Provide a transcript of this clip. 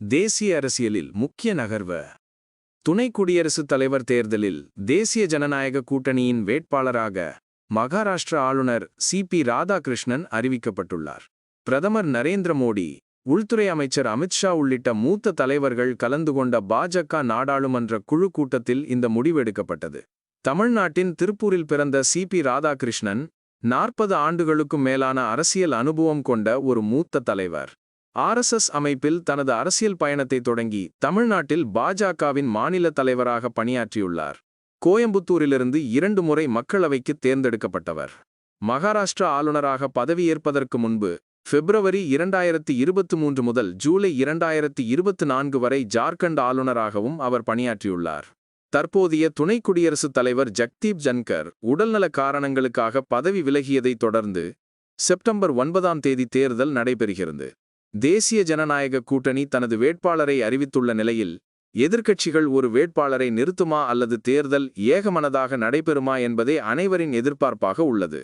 தேசிய அரசியலில் முக்கிய நகர்வு. துணை குடியரசுத் தலைவர் தேர்தலில் தேசிய ஜனநாயக கூட்டணியின் வேட்பாளராக மகாராஷ்டிர ஆளுநர் சி. பி. ராதாகிருஷ்ணன் அறிவிக்கப்பட்டுள்ளார். பிரதமர் நரேந்திர மோடி உள்துறை அமைச்சர் அமித்ஷா உள்ளிட்ட மூத்த தலைவர்கள் கலந்து கொண்ட பாஜக நாடாளுமன்ற குழு கூட்டத்தில் இந்த முடிவெடுக்கப்பட்டது தமிழ்நாட்டின் திருப்பூரில் பிறந்த சி. பி. ராதாகிருஷ்ணன் நாற்பது ஆண்டுகளுக்கும் மேலான அரசியல் அனுபவம் கொண்ட ஒரு மூத்த தலைவர். ஆர்எஸ்எஸ் அமைப்பில் தனது அரசியல் பயணத்தை தொடங்கி தமிழ்நாட்டில் பாஜகவின் மாநில தலைவராக பணியாற்றியுள்ளார். கோயம்புத்தூரிலிருந்து இரண்டு முறை மக்களவைக்கு தேர்ந்தெடுக்கப்பட்டவர். மகாராஷ்டிரா ஆளுநராக பதவியேற்பதற்கு முன்பு பிப்ரவரி இரண்டாயிரத்தி இருபத்து மூன்று முதல் ஜூலை இரண்டாயிரத்தி இருபத்து நான்கு வரை ஜார்க்கண்ட் ஆளுநராகவும் அவர் பணியாற்றியுள்ளார். தற்போதைய துணை குடியரசுத் தலைவர் ஜக்தீப் ஜன்கர் உடல்நல காரணங்களுக்காக பதவி விலகியதைத் தொடர்ந்து செப்டம்பர் ஒன்பதாம் தேதி தேர்தல் நடைபெறுகிறது. தேசிய ஜனநாயக கூட்டணி தனது வேட்பாளரை அறிவித்துள்ள நிலையில் எதிர்க்கட்சிகள் ஒரு வேட்பாளரை நிறுத்துமா அல்லது தேர்தல் ஏகமனதாக நடைபெறுமா என்பதே அனைவரின் எதிர்பார்ப்பாக உள்ளது.